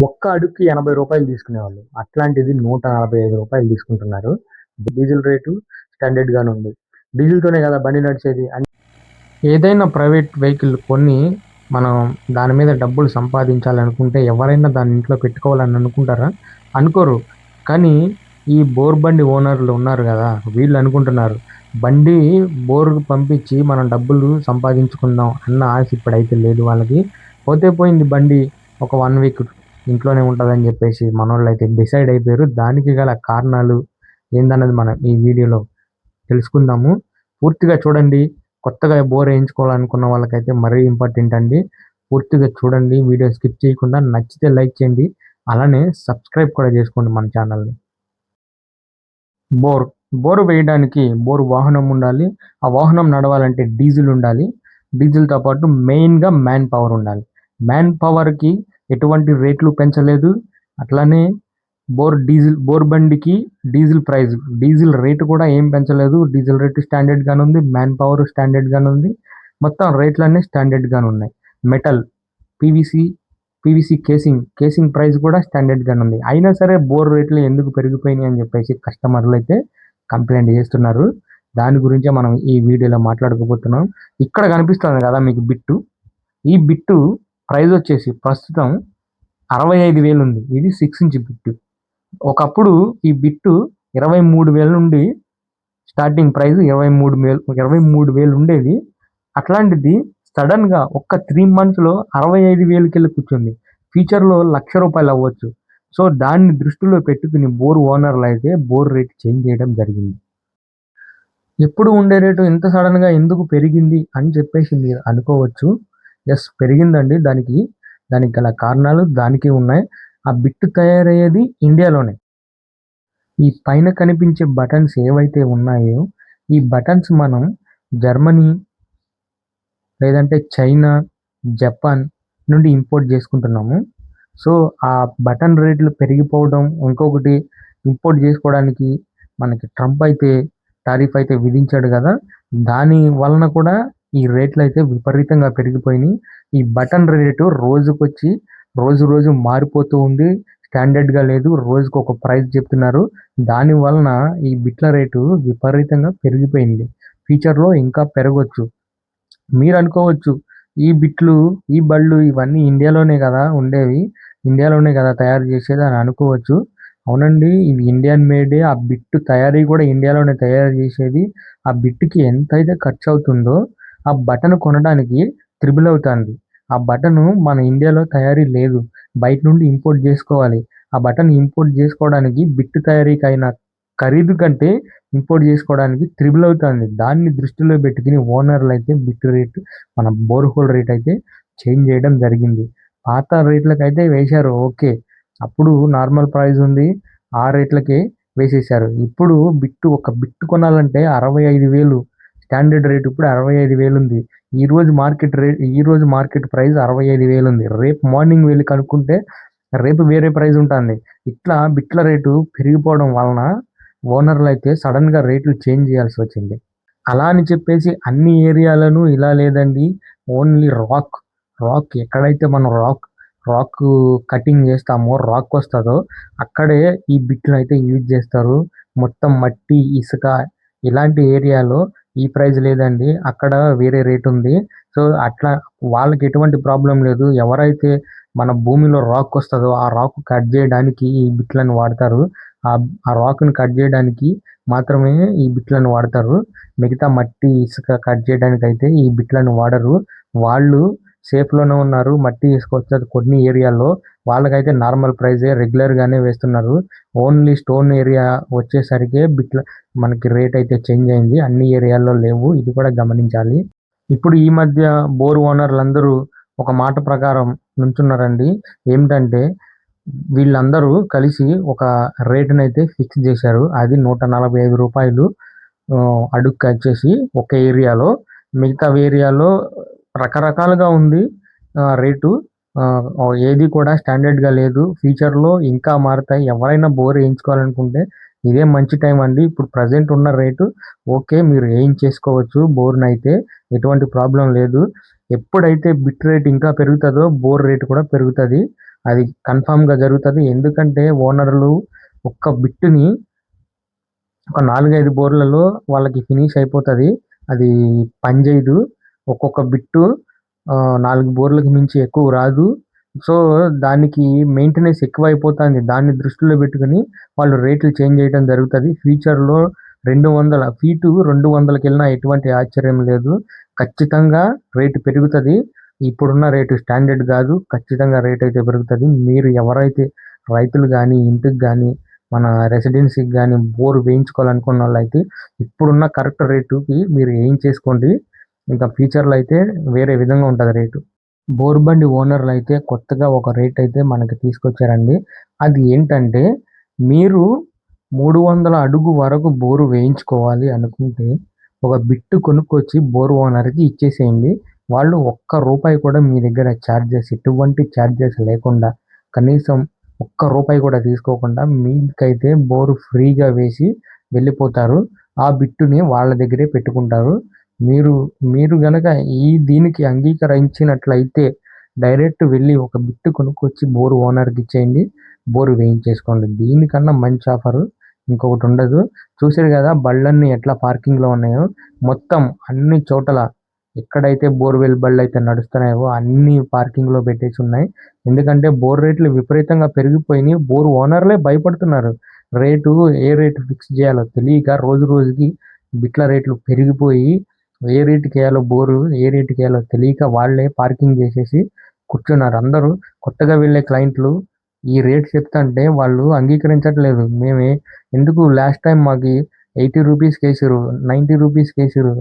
ఒక్క అడుగుకి ఎనభై రూపాయలు తీసుకునేవాళ్ళు. అట్లాంటిది నూట నలభై ఐదు రూపాయలు తీసుకుంటున్నారు. డీజిల్ రేటు స్టాండర్డ్ గానే ఉంది. డీజిల్ తోనే కదా బండి నడిచేది? అని ఏదైనా ప్రైవేట్ వెహికల్ కొన్ని మనం దాని మీద డబ్బులు సంపాదించాలనుకుంటే ఎవరైనా దాన్ని ఇంట్లో పెట్టుకోవాలని అనుకుంటారా? అనుకోరు. కానీ ఈ బోర్ బండి ఓనర్లు ఉన్నారు కదా వీళ్ళు అనుకుంటున్నారు. బండి బోర్ పంపించి మనం డబ్బులు సంపాదించుకుందాం అన్న ఆశ ఇప్పుడైతే లేదు వాళ్ళకి. పోతే పోయింది బండి ఒక వన్ వీక్ ఇంట్లోనే ఉంటుందని చెప్పేసి మనోళ్ళు అయితే డిసైడ్ అయిపోయారు. దానికి గల కారణాలు ఏందన్నది మనం ఈ వీడియోలో తెలుసుకుందాము. పూర్తిగా చూడండి. కొత్తగా బోర్ వేయించుకోవాలనుకున్న వాళ్ళకైతే మరీ ఇంపార్టెంట్ అండి. పూర్తిగా చూడండి. వీడియో స్కిప్ చేయకుండా నచ్చితే లైక్ చేయండి. అలానే సబ్స్క్రైబ్ కూడా చేసుకోండి మన ఛానల్ని బోర్ బోర్ వేయడానికి బోర్ వాహనం ఉండాలి. ఆ వాహనం నడవాలంటే డీజిల్ ఉండాలి. డీజిల్తో పాటు మెయిన్గా మ్యాన్ పవర్ ఉండాలి. మ్యాన్ పవర్కి ఎటువంటి రేట్లు పెంచలేదు. అట్లానే బోర్ డీజిల్ బోర్ బండికి డీజిల్ ప్రైస్ డీజిల్ రేటు కూడా ఏం పెంచలేదు. డీజిల్ రేటు స్టాండర్డ్ గానే ఉంది మ్యాన్ పవర్ స్టాండర్డ్ గానే ఉంది. మొత్తం రేట్లన్నీ స్టాండర్డ్ గానే ఉన్నాయి. Metal PVC PVC casing casing price కూడా స్టాండర్డ్ గానే ఉంది. అయినా సరే బోర్ రేట్లు ఎందుకు పెరిగిపోయినాయి అని చెప్పేసి కస్టమర్లు అయితే కంప్లైంట్ చేస్తున్నారు. దాని గురించే మనం ఈ వీడియోలో మాట్లాడుకోబోతున్నాం. ఇక్కడ కనిపిస్తుంది కదా మీకు బిట్టు. ఈ బిట్టు ప్రైస్ వచ్చేసి ప్రస్తుతం అరవై ఐదు వేలు ఉంది. ఇది సిక్స్ ఇంచ్ బిట్టు ఒకప్పుడు ఈ బిట్టు ఇరవై మూడు వేల నుండి స్టార్టింగ్ ప్రైస్ ఇరవై మూడు వేలు ఇరవై మూడు వేలు ఉండేది. అట్లాంటిది సడన్గా ఒక్క త్రీ మంత్స్లో అరవై ఐదు వేలకి వెళ్ళి కూర్చుంది. ఫ్యూచర్లో లక్ష రూపాయలు అవ్వచ్చు. సో దాన్ని దృష్టిలో పెట్టుకుని బోర్ ఓనర్లు అయితే బోర్ రేట్ చేంజ్ చేయడం జరిగింది. ఎప్పుడు ఉండే రేటు ఇంత సడన్గా ఎందుకు పెరిగింది అని చెప్పేసి మీరు అనుకోవచ్చు. ఎస్ పెరిగిందండి. దానికి దానికి గల కారణాలు దానికి ఉన్నాయి. ఆ బిట్ తయారయ్యేది ఇండియాలోనే. ఈ పైన కనిపించే బటన్స్ ఏవైతే ఉన్నాయో ఈ బటన్స్ మనం జర్మనీ లేదంటే చైనా జపాన్ నుండి ఇంపోర్ట్ చేసుకుంటున్నాము. సో ఆ బటన్ రేట్లు పెరిగిపోవడం ఇంకొకటి ఇంపోర్ట్ చేసుకోవడానికి మనకి ట్రంప్ అయితే టారిఫ్ అయితే విధించాడు కదా. దాని వలన కూడా ఈ రేట్లు అయితే విపరీతంగా పెరిగిపోయినాయి. ఈ బటన్ రేటు రోజుకొచ్చి రోజు రోజు మారిపోతూ ఉంది. స్టాండర్డ్గా లేదు. రోజుకు ఒక ప్రైస్ చెప్తున్నారు. దాని వలన ఈ బిట్ల రేటు విపరీతంగా పెరిగిపోయింది. ఫ్యూచర్లో ఇంకా పెరగవచ్చు మీరు అనుకోవచ్చు ఈ బిట్లు ఈ బళ్ళు ఇవన్నీ ఇండియాలోనే కదా ఉండేవి. ఇండియాలోనే కదా తయారు చేసేది అని అనుకోవచ్చు. అవునండి ఇది ఇండియన్ మేడే. ఆ బిట్ తయారీ కూడా ఇండియాలోనే తయారు చేసేది. ఆ బిట్కి ఎంత అయితే ఖర్చు అవుతుందో ఆ బటన్ కొనడానికి త్రిబుల్ అవుతుంది. ఆ బటన్ మన ఇండియాలో తయారీ లేదు. బయట నుండి ఇంపోర్ట్ చేసుకోవాలి. ఆ బటన్ ఇంపోర్ట్ చేసుకోవడానికి బిట్ తయారీకి అయిన ఖరీదు కంటే ఇంపోర్ట్ చేసుకోవడానికి త్రిబుల్ అవుతుంది. దాన్ని దృష్టిలో పెట్టుకుని ఓనర్లు అయితే బిట్ రేట్ మన బోర్హోల్ రేట్ అయితే చేంజ్ చేయడం జరిగింది. పాత రేట్లకు అయితే వేశారు. ఓకే. అప్పుడు నార్మల్ ప్రైస్ ఉంది. ఆ రేట్లకే వేసేసారు ఇప్పుడు బిట్టు ఒక బిట్టు కొనాలంటే అరవై ఐదు వేలు స్టాండర్డ్ రేట్ ఇప్పుడు అరవై ఐదు వేలు ఉంది. ఈ రోజు మార్కెట్ రేట్ ఈ రోజు మార్కెట్ ప్రైస్ అరవై ఐదు వేలు ఉంది. రేపు మార్నింగ్ వెళ్ళి కనుక్కుంటే రేపు వేరే ప్రైస్ ఉంటుంది. ఇట్లా బిట్ల రేటు పెరిగిపోవడం వలన ఓనర్లు అయితే సడన్గా రేట్లు చేంజ్ చేయాల్సి వచ్చింది. అలా అని చెప్పేసి అన్ని ఏరియాలను ఇలా లేదండి. Only rock. రాక్ ఎక్కడైతే మనం రాక్ రాక్ కటింగ్ చేస్తామో రాక్ వస్తుందో అక్కడే ఈ బిట్లు అయితే యూజ్ చేస్తారు. మొత్తం మట్టి ఇసుక ఇలాంటి ఏరియాలో ఈ ప్రైస్ లేదండి. అక్కడ వేరే రేట్ ఉంది. సో అట్లా వాళ్ళకి ఎటువంటి ప్రాబ్లం లేదు. ఎవరైతే మన భూమిలో రాక్ వస్తుందో ఆ రాక్ కట్ చేయడానికి ఈ బిట్లను వాడతారు. ఆ ఆ రాక్ని కట్ చేయడానికి మాత్రమే ఈ బిట్లను వాడతారు. మిగతా మట్టి ఇసుక కట్ చేయడానికి అయితే ఈ బిట్లను వాడరు. వాళ్ళు సేఫ్లోనే ఉన్నారు. మట్టి తీసుకొచ్చారు కొన్ని ఏరియాల్లో. వాళ్ళకైతే నార్మల్ ప్రైజే రెగ్యులర్గానే వేస్తున్నారు. ఓన్లీ స్టోన్ ఏరియా వచ్చేసరికి బిట్ల మనకి రేట్ అయితే చేంజ్ అయింది. అన్ని ఏరియాల్లో లేవు. ఇది కూడా గమనించాలి. ఇప్పుడు ఈ మధ్య బోర్ ఓనర్లందరూ ఒక మాట ప్రకారం నుంచున్నారండి. ఏమిటంటే వీళ్ళందరూ కలిసి ఒక రేటును అయితే ఫిక్స్ చేశారు. అది నూట నలభై ఐదు రూపాయలు ఆ, వచ్చేసి ఒక ఏరియాలో. మిగతా ఏరియాలో రకరకాలుగా ఉంది రేటు. ఏది కూడా స్టాండర్డ్గా లేదు. ఫ్యూచర్లో ఇంకా మారుతాయి. ఎవరైనా బోర్ వేయించుకోవాలనుకుంటే ఇదే మంచి టైం అండి. ఇప్పుడు ప్రజెంట్ ఉన్న రేటు ఓకే మీరు ఏం చేసుకోవచ్చు బోర్ని అయితే ఎటువంటి ప్రాబ్లం లేదు. ఎప్పుడైతే బిట్ రేట్ ఇంకా పెరుగుతుందో బోర్ రేట్ కూడా పెరుగుతుంది. అది కన్ఫామ్గా జరుగుతుంది. ఎందుకంటే ఓనర్లు ఒక్క బిట్టుని ఒక నాలుగైదు బోర్లలో వాళ్ళకి ఫినిష్ అయిపోతుంది. అది పని చేయదు ఒక్కొక్క బిట్టు నాలుగు బోర్లకు మించి ఎక్కువ రాదు. సో దానికి మెయింటెనెన్స్ ఎక్కువ అయిపోతుంది దాన్ని దృష్టిలో పెట్టుకుని వాళ్ళు రేట్లు చేంజ్ చేయడం జరుగుతుంది. ఫ్యూచర్లో రెండు వందల ఫీటు రెండు వందలకి వెళ్ళినా ఎటువంటి ఆశ్చర్యం లేదు. ఖచ్చితంగా రేటు పెరుగుతుంది. ఇప్పుడున్న రేటు స్టాండర్డ్ కాదు. ఖచ్చితంగా రేట్ అయితే పెరుగుతుంది. మీరు ఎవరైతే రైతులు కానీ ఇంటికి కానీ మన రెసిడెన్సీకి కానీ బోర్ వేయించుకోవాలనుకున్న వాళ్ళు అయితే ఇప్పుడున్న కరెక్ట్ రేటుకి మీరు ఏం చేసుకోండి. ఇంకా ఫ్యూచర్లో అయితే వేరే విధంగా ఉంటుంది రేటు. బోర్ బండి ఓనర్లు అయితే కొత్తగా ఒక రేట్ అయితే మనకి తీసుకొచ్చారండి. అది ఏంటంటే మీరు మూడు వందల అడుగు వరకు బోరు వేయించుకోవాలి అనుకుంటే ఒక బిట్టు కొనుక్కొచ్చి బోర్ ఓనర్కి ఇచ్చేసేయండి. వాళ్ళు ఒక్క రూపాయి కూడా మీ దగ్గర ఛార్జెస్ ఎటువంటి ఛార్జెస్ లేకుండా కనీసం ఒక్క రూపాయి కూడా తీసుకోకుండా మీకైతే బోరు ఫ్రీగా వేసి వెళ్ళిపోతారు. ఆ బిట్టుని వాళ్ళ దగ్గరే పెట్టుకుంటారు. మీరు మీరు గనక ఈ దీనికి అంగీకరించినట్లయితే డైరెక్ట్ వెళ్ళి ఒక బిట్టు కొనుక్కొచ్చి బోరు ఓనర్కి ఇచ్చేయండి. బోరు వేయించేసుకోండి. దీనికన్నా మంచి ఆఫర్ ఇంకొకటి ఉండదు. చూసారు కదా బళ్ళన్నీ ఎట్లా పార్కింగ్లో ఉన్నాయో? మొత్తం అన్ని చోట్ల ఎక్కడైతే బోర్వెల్ బళ్ళు అయితే నడుస్తున్నాయో అన్ని పార్కింగ్లో పెట్టేసి ఉన్నాయి. ఎందుకంటే బోర్ రేట్లు విపరీతంగా పెరిగిపోయినాయి. బోర్ ఓనర్లే భయపడుతున్నారు. రేటు ఏ రేటు ఫిక్స్ చేయాలో తెలియక రోజు రోజుకి బిట్ల రేట్లు పెరిగిపోయి ఏ రేటుకి వేయాలో బోరు ఏ రేటుకి వేయాలో తెలియక వాళ్ళే పార్కింగ్ చేసేసి కూర్చున్నారు. అందరూ కొత్తగా వెళ్ళే క్లయింట్లు ఈ రేట్ చెప్తుంటే వాళ్ళు అంగీకరించట్లేదు. మేమే ఎందుకు లాస్ట్ టైం మాకు ఎయిటీ రూపీస్ కేసిరు నైంటీ రూపీస్ కేసిరు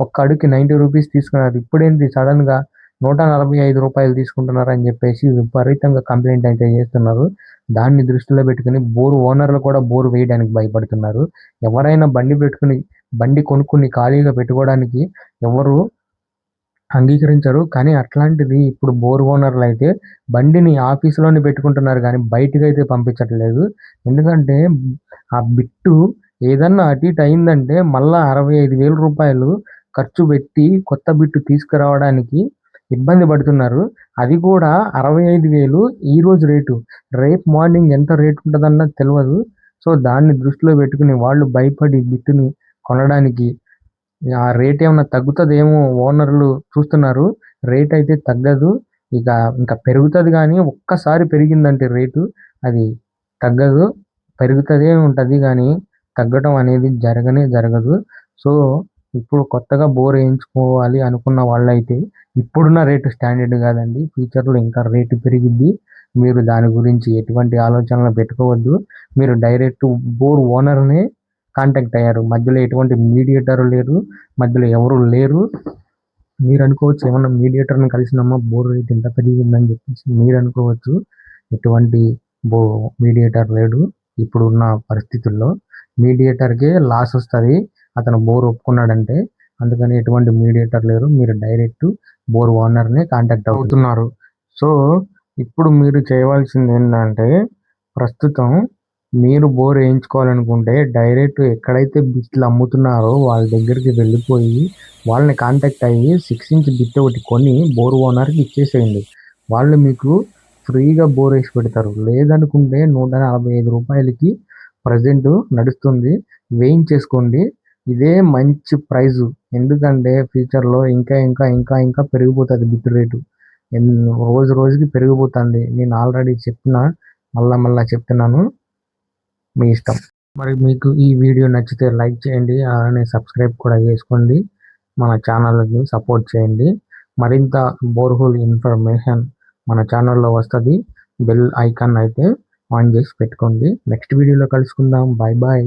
ఒక్క అడుగుకి నైంటీ రూపీస్ తీసుకున్నారు. ఇప్పుడేంటి సడన్గా నూట నలభై ఐదు రూపాయలు తీసుకుంటున్నారు అని చెప్పేసి విపరీతంగా కంప్లైంట్ అయితే చేస్తున్నారు. దాన్ని దృష్టిలో పెట్టుకుని బోరు ఓనర్లు కూడా బోరు వేయడానికి భయపడుతున్నారు. ఎవరైనా బండి పెట్టుకుని బండి కొనుక్కుని ఖాళీగా పెట్టుకోవడానికి ఎవరు అంగీకరించరు. కానీ అట్లాంటిది ఇప్పుడు బోర్ ఓనర్లు అయితే బండిని ఆఫీసులోనే పెట్టుకుంటున్నారు కానీ బయటకు అయితే పంపించట్లేదు. ఎందుకంటే ఆ బిట్టు ఏదన్నా అటు ఇటు అయిందంటే మళ్ళా అరవై ఐదు వేల రూపాయలు ఖర్చు పెట్టి కొత్త బిట్టు తీసుకురావడానికి ఇబ్బంది పడుతున్నారు. అది కూడా అరవై ఐదు వేలు ఈరోజు రేటు. రేపు మార్నింగ్ ఎంత రేటు ఉంటుందన్నది తెలియదు సో దాన్ని దృష్టిలో పెట్టుకుని వాళ్ళు భయపడి బిట్టుని కొనడానికి ఆ రేట్ ఏమైనా తగ్గుతుందేమో ఓనర్లు చూస్తున్నారు. రేట్ అయితే తగ్గదు. ఇక ఇంకా పెరుగుతుంది కానీ ఒక్కసారి పెరిగిందంటే రేటు అది తగ్గదు. పెరుగుతుందే ఉంటుంది కానీ తగ్గడం అనేది జరగనే జరగదు. సో ఇప్పుడు కొత్తగా బోర్ వేయించుకోవాలి అనుకున్న వాళ్ళైతే ఇప్పుడున్న రేటు స్టాండర్డ్ కాదండి. ఫ్యూచర్లో ఇంకా రేటు పెరిగిద్ది. మీరు దాని గురించి ఎటువంటి ఆలోచనలు పెట్టుకోవద్దు. మీరు డైరెక్ట్ బోర్ ఓనర్నే కాంటాక్ట్ అయ్యారు. మధ్యలో ఎటువంటి మీడియేటర్ లేరు. మధ్యలో ఎవరు లేరు. మీరు అనుకోవచ్చు ఏమన్నా మీడియేటర్ని కలిసినమ్మా బోర్ రేట్ ఇంత పెరిగిందని చెప్పేసి మీరు అనుకోవచ్చు. ఎటువంటి బో మీడియేటర్ లేడు ఇప్పుడున్న పరిస్థితుల్లో. మీడియేటర్కే లాస్ వస్తుంది. అతను బోర్ ఒప్పుకున్నాడంటే అందుకని ఎటువంటి మీడియేటర్ లేరు. మీరు డైరెక్ట్ బోర్ ఓనర్ని కాంటాక్ట్ అవుతున్నారు. సో ఇప్పుడు మీరు చేయవలసింది ఏంటంటే ప్రస్తుతం మీరు బోర్ వేయించుకోవాలనుకుంటే డైరెక్ట్ ఎక్కడైతే బిట్లు అమ్ముతున్నారో వాళ్ళ దగ్గరికి వెళ్ళిపోయి వాళ్ళని కాంటాక్ట్ అయ్యి సిక్స్ ఇంచ్ బిట్ ఒకటి కొని బోర్ ఓనర్కి ఇచ్చేసేయండి. వాళ్ళు మీకు ఫ్రీగా బోర్ వేసి పెడతారు. లేదనుకుంటే నూట నలభై ఐదు రూపాయలకి ప్రజెంట్ నడుస్తుంది. వేయించేసుకోండి. ఇదే మంచి ప్రైజు ఎందుకంటే ఫ్యూచర్లో ఇంకా ఇంకా ఇంకా ఇంకా పెరిగిపోతుంది బిట్ రేటు. రోజు రోజుకి పెరిగిపోతుంది. నేను ఆల్రెడీ చెప్పిన మళ్ళా మళ్ళా చెప్తున్నాను. మీ ఇష్టం. మరి మీకు ఈ వీడియో నచ్చితే లైక్ చేయండి అలానే సబ్స్క్రైబ్ కూడా చేసుకోండి. మన ఛానల్ని సపోర్ట్ చేయండి. మరింత బోర్హోల్ ఇన్ఫర్మేషన్ మన ఛానల్లో వస్తుంది. బెల్ ఐకాన్ అయితే ఆన్ చేసి పెట్టుకోండి. నెక్స్ట్ వీడియోలో కలుసుకుందాం. Bye bye